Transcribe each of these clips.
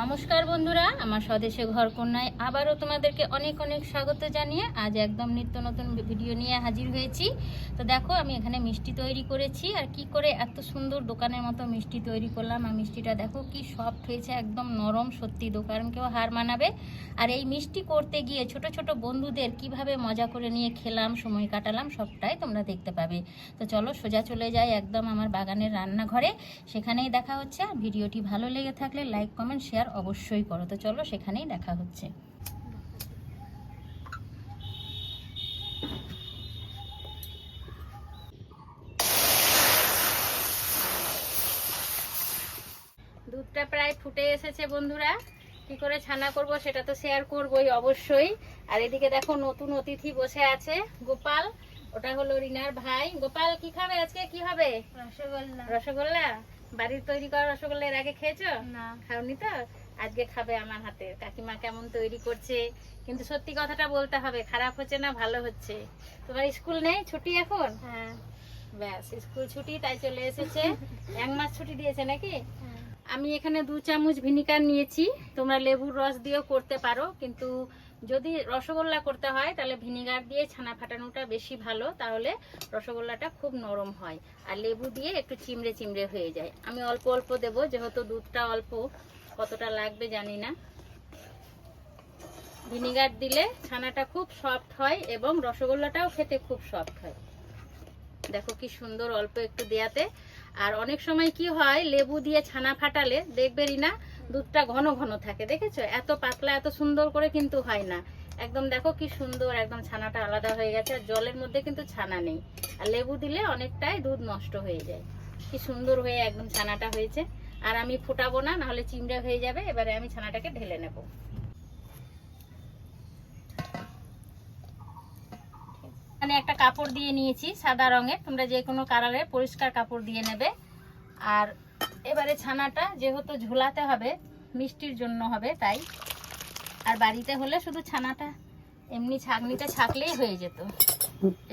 নমস্কার বন্ধুরা, আমার স্বদেশে ঘর কন্যায় আবারও তোমাদেরকে অনেক অনেক স্বাগত জানিয়ে আজ একদম নিত্য নতুন ভিডিও নিয়ে হাজির হয়েছি। তো দেখো, আমি এখানে মিষ্টি তৈরি করেছি আর কি করে এত সুন্দর দোকানের মতো মিষ্টি তৈরি করলাম আর মিষ্টিটা দেখো কি সফট হয়েছে, একদম নরম সত্যি দোকান কেউ হার মানাবে। আর এই মিষ্টি করতে গিয়ে ছোট ছোট বন্ধুদের কীভাবে মজা করে নিয়ে খেলাম, সময় কাটালাম, সবটাই তোমরা দেখতে পাবে। তো চলো সোজা চলে যাই একদম আমার বাগানের রান্নাঘরে। সেখানেই দেখা হচ্ছে। ভিডিওটি ভালো লেগে থাকলে লাইক কমেন্ট শেয়ার অবশ্যই করো। তো চলো সেখানেই দেখা হচ্ছে। দুধটা প্রায় ফুটে এসেছে বন্ধুরা। কি করে ছানা করব সেটা তো শেয়ার করবই অবশ্যই। আর এদিকে দেখো নতুন অতিথি বসে আছে গোপাল। ওটা হলো রিনার ভাই। গোপাল কি খাবে আজকে? কি হবে? রসগোল্লা। রসগোল্লা? বাড়ির তৈরি করা রসগোল্লা এর আগে খেয়েছো? না। খাওনি তো? আজকে খাবে আমার হাতে। কাকিমা কেমন তৈরি করছে? কিন্তু সত্যি কথাটা বলতে হবে খারাপ হচ্ছে না ভালো হচ্ছে। তোমার স্কুল নেই? ছুটি এখন? হ্যাঁ। ব্যাস স্কুল ছুটি তাই চলে এসেছে। এক মাস ছুটি দিয়েছে নাকি? হ্যাঁ। আমি এখানে দু চামচ ভিনিগার নিয়েছি। তোমরা লেবুর রস দিয়েও করতে পারো কিন্তু যদি রসগোল্লা করতে হয়, তাহলে ভিনিগার দিয়ে ছানা ফাটানোটা বেশি ভালো, তাহলে রসগোল্লাটা খুব নরম হয়। আর লেবু দিয়ে একটু চিমড়ে চিমড়ে হয়ে যায়। আমি অল্প অল্প দেবো, যেহেতু দুধটা অল্প, কতটা লাগবে জানি না। ভিনিগার দিলে ছানাটা খুব সফট হয় এবং রসগোল্লাটাও খেতে খুব সফট হয়। দেখো কি সুন্দর অল্প একটু দেয়াতে। আর অনেক সময় কি হয়, লেবু দিয়ে ছানা ফাটালে দেখবেরই না দুধটা ঘন ঘন থাকে, দেখেছ? এত পাতলা, এত সুন্দর করে কিন্তু হয় না। একদম দেখো কি সুন্দর, একদম ছানাটা আলাদা হয়ে গেছে, আর জলের মধ্যে কিন্তু ছানা নেই। আর লেবু দিলে অনেকটাই দুধ নষ্ট হয়ে যায়। কি সুন্দর হয়ে একদম ছানাটা হয়েছে। আর আমি ফুটাবো না, নাহলে চিমড়া হয়ে যাবে, এবারে আমি ছানাটাকে ঢেলে নেব। এখানে একটা কাপড় দিয়ে নিয়েছি, সাদা রঙের। তোমরা যে কোনো কালারের পরিষ্কার কাপড় দিয়ে নেবে। আর এবারে ছানাটা যেহেতু ঝোলাতে হবে, মিষ্টির জন্য হবে তাই। আর বাড়িতে হলে শুধু ছানাটা, এমনি ছাঁকনিতে ছাকলেই হয়ে যেত।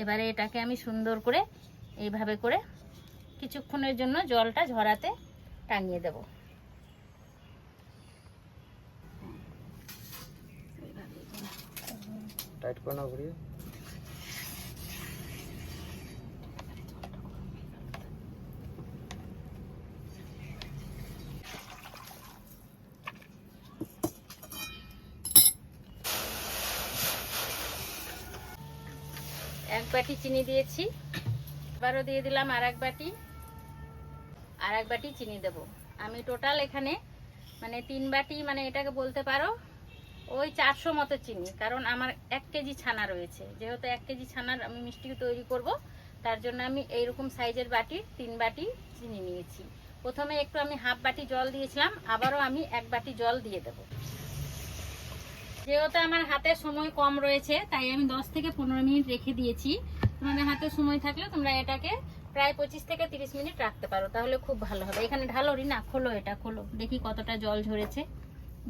এবারে এটাকে আমি সুন্দর করে এইভাবে করে কিছুক্ষণের জন্য জলটা ঝরাতে টাঙিয়ে দেব। টাইট করে না বাটি চিনি দিয়েছি। আবারও দিয়ে দিলাম আর এক বাটি। আর এক বাটি চিনি দেব। আমি টোটাল এখানে মানে তিন বাটি মানে এটাকে বলতে পারো, ওই চারশো মতো চিনি, কারণ আমার এক কেজি ছানা রয়েছে। যেহেতু এক কেজি ছানার আমি মিষ্টি তৈরি করব, তার জন্য আমি এইরকম সাইজের বাটি, তিন বাটি চিনি নিয়েছি। প্রথমে একটু আমি হাফ বাটি জল দিয়েছিলাম, আবারও আমি এক বাটি জল দিয়ে দেবো। যেহেতু আমার হাতে সময় কম রয়েছে তাই আমি দশ থেকে পনেরো মিনিট রেখে দিয়েছি। তোমাদের হাতে সময় থাকলে তোমরা এটাকে প্রায় পঁচিশ থেকে তিরিশ মিনিট রাখতে পারো তাহলে খুব ভালো হবে। এখানে ঢালোরি না খোলো এটা খোলো। দেখি কতটা জল ঝরেছে।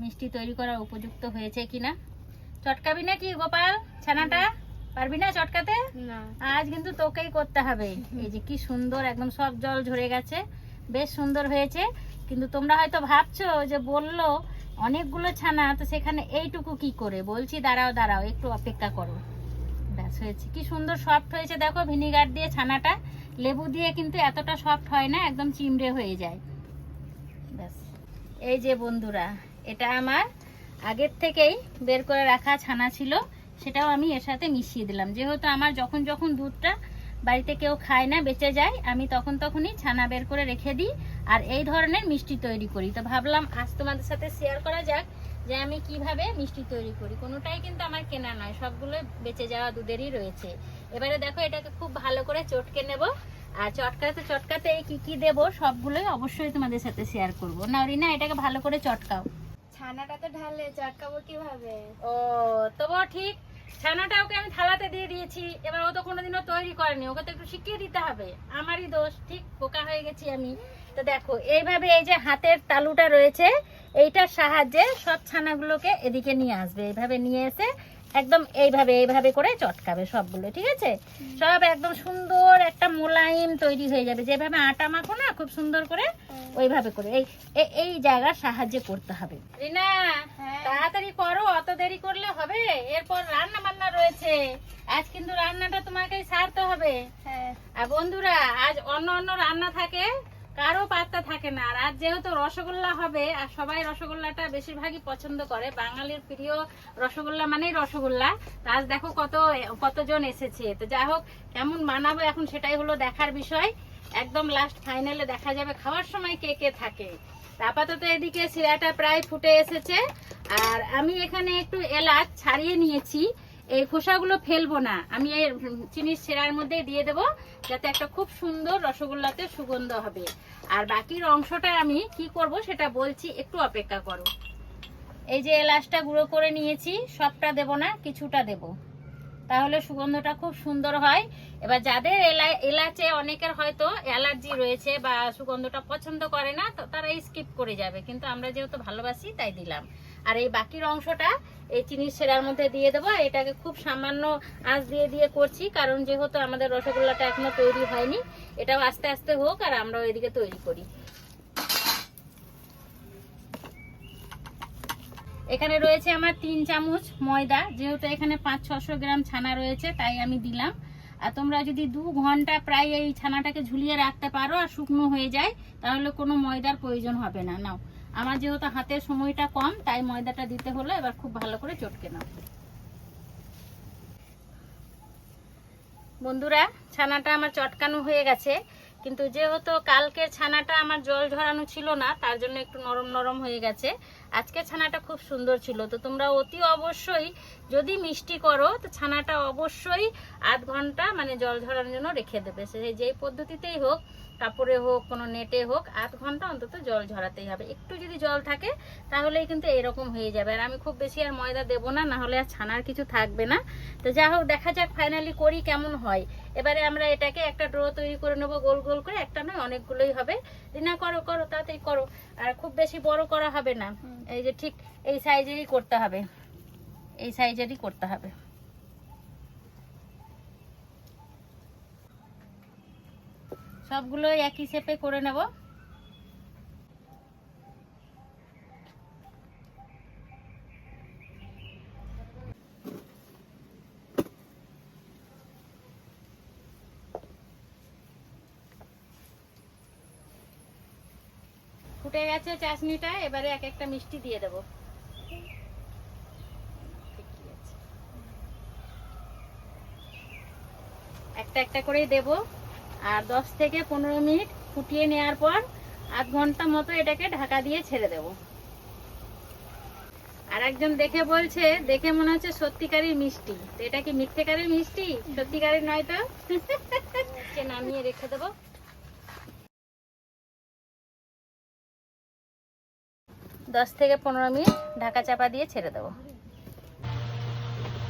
মিষ্টি তৈরি করার উপযুক্ত হয়েছে কিনা। চটকাবি না কি গোপাল? ছানাটা? পারবি না চটকাতে? আজ কিন্তু তোকেই করতে হবে। এই যে কি সুন্দর একদম সব জল ঝরে গেছে। বেশ সুন্দর হয়েছে। কিন্তু তোমরা হয়তো ভাবছ যে বলল অনেকগুলো ছানা, তো সেখানে এইটুকু কি করে? বলছি, দাঁড়াও দাঁড়াও, একটু অপেক্ষা করো। ব্যাস, হয়েছে। কি সুন্দর সফট হয়েছে, দেখো, ভিনিগার দিয়ে ছানাটা। লেবু দিয়ে কিন্তু এতটা সফট হয় না, একদম চিমড়ে হয়ে যায়। ব্যাস। এই যে বন্ধুরা, এটা আমার আগের থেকেই বের করে রাখা ছানা ছিল, সেটাও আমি এর সাথে মিশিয়ে দিলাম। যেহেতু আমার যখন যখন দুধটা বাড়িতে কেউ খায় না, বেঁচে যায়, আমি তখন তখনই ছানা বের করে রেখে দিই। আর এই ধরনের মিষ্টি তৈরি করি। তো ভাবলাম আজ তোমাদের সাথে শেয়ার করা যাক যে আমি কীভাবে মিষ্টি তৈরি করি। কোনোটাই কিন্তু আমার কেনা নয় সবগুলো বেঁচে যাওয়া দুধেরই রয়েছে। এবারে দেখো এটাকে খুব ভালো করে চটকে নেব। আর চটকাতে চটকাতে এই কি কি দেবো সবগুলোই অবশ্যই তোমাদের সাথে শেয়ার করব। না রিনা এটাকে ভালো করে চটকাও। ছানাটা তো ঢালে চটকাবো কীভাবে? ও তবুও ঠিক ছানাটা ওকে আমি থালাতে দিয়ে দিয়েছি। এবার ও তো কোনোদিনও তৈরি করেনি, ওকে তো একটু শিখিয়ে দিতে হবে। আমারই দোষ, ঠিক? বোকা হয়ে গেছি আমি। তো দেখো, এইভাবে এই যে হাতের তালুটা রয়েছে, এইটার সাহায্যে সব ছানাগুলোকে এদিকে নিয়ে আসবে। এইভাবে নিয়ে এসে একদম এইভাবে এইভাবে করে চটকাবে সবগুলো ঠিক আছে? সব একদম সুন্দর একটা মোলায়েম তৈরি হয়ে যাবে। যেভাবে আটা মাখো না খুব সুন্দর করে ওইভাবে করে। এই এই জায়গার সাহায্যে করতে হবে। রিনা হ্যাঁ। তাড়াতাড়ি করো অত দেরি করলে হবে। এরপর রান্না বান্না রয়েছে। আজ কিন্তু রান্নাটা তোমাকেই সারতে হবে। হ্যাঁ। আর বন্ধুরা আজ অন্য অন্য রান্না থাকে। কারও পাত্তা থাকে না। আর আজ যেহেতু রসগোল্লা হবে, আর সবাই রসগোল্লাটা বেশিরভাগই পছন্দ করে, বাঙালির প্রিয় রসগোল্লা মানেই রসগোল্লা। আজ দেখো কত, কতজন এসেছে। তো যাই হোক, কেমন বানাবো এখন সেটাই হলো দেখার বিষয়। একদম লাস্ট ফাইনালে দেখা যাবে খাওয়ার সময় কে কে থাকে। আপাতত এদিকে শিরাটা প্রায় ফুটে এসেছে। আর আমি এখানে একটু এলাচ ছাড়িয়ে নিয়েছি। এই খোসাগুলো ফেলব না। আমি এই চিনির সেরার মধ্যে দিয়ে দেবো, যাতে একটা খুব সুন্দর রসগোল্লাতে সুগন্ধ হবে। আর বাকির অংশটা আমি কি করব সেটা বলছি, একটু অপেক্ষা করো। এই যে এলাচটা গুঁড়ো করে নিয়েছি, সবটা দেব না, কিছুটা দেব। তাহলে সুগন্ধটা খুব সুন্দর হয়। এবার যাদের এলা- এলাচে অনেকের হয়তো অ্যালার্জি রয়েছে বা সুগন্ধটা পছন্দ করে না, তো তারা স্কিপ করে যাবে। কিন্তু আমরা যেহেতু ভালোবাসি, তাই দিলাম। আর এই বাকির অংশটা এই চিনির সেরার মধ্যে দিয়ে দেবো। এটাকে খুব সামান্য আঁচ দিয়ে দিয়ে করছি, কারণ যেহেতু আমাদের রসগোল্লাটা এখনও তৈরি হয়নি, এটাও আস্তে আস্তে হোক আর আমরা এদিকে তৈরি করি। এখানে রয়েছে আমার তিন চামচ ময়দা, যেহেতু এখানে পাঁচ, ছশো গ্রাম ছানা রয়েছে, তাই আমি দিলাম। আর তোমরা যদি দু ঘণ্টা প্রায় এই ছানাটাকে ঝুলিয়ে রাখতে পারো আর শুকনো হয়ে যায়, তাহলে কোনো ময়দার প্রয়োজন হবে না। নাও। আমার যেহেতু হাতের সময়টা কম, তাই ময়দাটা দিতে হলো, এবার খুব ভালো করে চটকে নাও। বন্ধুরা, ছানাটা আমার চটকানো হয়ে গেছে, কিন্তু যেহেতু কালকের ছানাটা আমার জল ঝরানো ছিল না, তার জন্য একটু নরম নরম হয়ে গেছে। আজকে ছানাটা খুব সুন্দর ছিল। তো তোমরা অতি অবশ্যই যদি মিষ্টি করো, তো ছানাটা অবশ্যই আধ ঘণ্টা মানে জল ঝরানোর জন্য রেখে দেবে। সে যেই পদ্ধতিতেই হোক, কাপড়ে হোক, কোনো নেটে হোক, আধ ঘণ্টা অন্তত জল ঝরাতেই হবে। একটু যদি জল থাকে, তাহলেই কিন্তু এরকম হয়ে যাবে। আর আমি খুব বেশি আর ময়দা দেবো না না হলে আর ছানার কিছু থাকবে না। তো যা হোক, দেখা যাক ফাইনালি করি কেমন হয়। এবারে আমরা এটাকে একটা ড্রো তৈরি করে নেব, গোল গোল করে। একটা নয়, অনেকগুলোই হবে। দিনা করো করো তাড়াতাড়ি করো। আর খুব বেশি বড় করা হবে না। এই যে ঠিক এই সাইজেরই করতে হবে। এই সাইজেরই করতে হবে। সবগুলো একই শেপে করে নেব। ফুটে গেছে চাশনিটা, এবারে এক একটা মিষ্টি দিয়ে দেবো। একটা একটা করেই দেব। আর দশ থেকে পনেরো মিনিট ফুটিয়ে নেওয়ার পর আধ ঘণ্টা মতো এটাকে ঢাকা দিয়ে ছেড়ে দেব। আর একজন দেখে বলছে, দেখে মনে হচ্ছে সত্যিকারের মিষ্টি। তো এটা কি মিথ্যেকারের মিষ্টি? সত্যিকারের নয় তো? নামিয়ে রেখে দেবো। দশ থেকে পনেরো মিনিট ঢাকা চাপা দিয়ে ছেড়ে দেবো।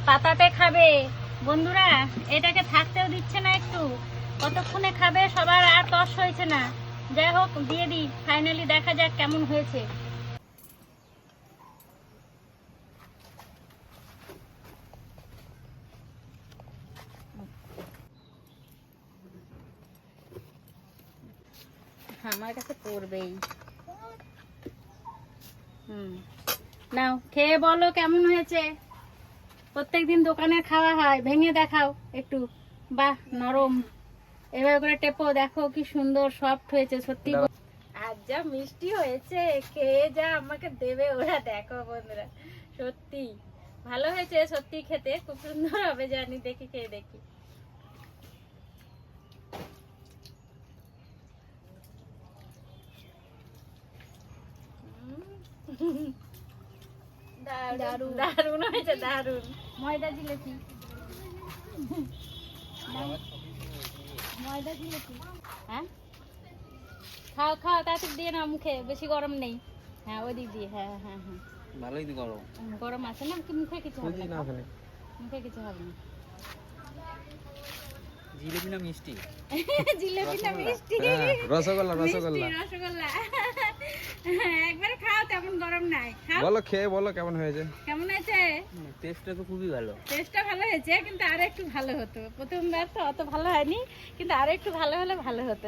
পাতাতে খাবে। বন্ধুরা, এটাকে থাকতেও দিচ্ছে না একটু। কতক্ষণে খাবে সবার আর তস হয়েছে না। যাই হোক, দিয়ে দিই। ফাইনালি দেখা যাক কেমন হয়েছে। আমার কাছে পড়বেই। নাও খেয়ে বলো কেমন হয়েছে? প্রত্যেকদিন দোকানে খাওয়া হয় ভেঙে দেখাও একটু। বাহ নরম। এভাবে করে টেপো দেখো কি সুন্দর সফট হয়েছে সত্যি আর যা মিষ্টি হয়েছে খেয়ে যা আমাকে দেবে ওরা দেখো বন্ধুরা। সত্যি ভালো হয়েছে সত্যি খেতে খুব সুন্দর হবে জানি দেখি খেয়ে দেখি। হয়েছে ময়দা জিলেপি। ময়দা জিলেপি। হ্যাঁ? খাও খাও তাড়াতাড়ি দিয়ে না মুখে বেশি গরম নেই। হ্যাঁ ওই দিক দিয়ে হ্যাঁ হ্যাঁ হ্যাঁ। ভালোই তো করো গরম আছে না? কি মুখে কিছু হবে না। না মুখে কিছু হবে না। জিলেপি না মিষ্টি? জিলেপি না মিষ্টি। হ্যাঁ, রসগোল্লা রসগোল্লা। রসগোল্লা। একবার খাও তেমন গরম নাই। বলো খেয়ে বলো কেমন হয়েছে? কেমন হয়েছে? টেস্টটা তো খুবই ভালো। টেস্টটা ভালো হয়েছে কিন্তু আরও একটু ভালো হতো। প্রথমবার তো অত ভালো হয়নি কিন্তু আরও একটু ভালো হলে ভালো হতো।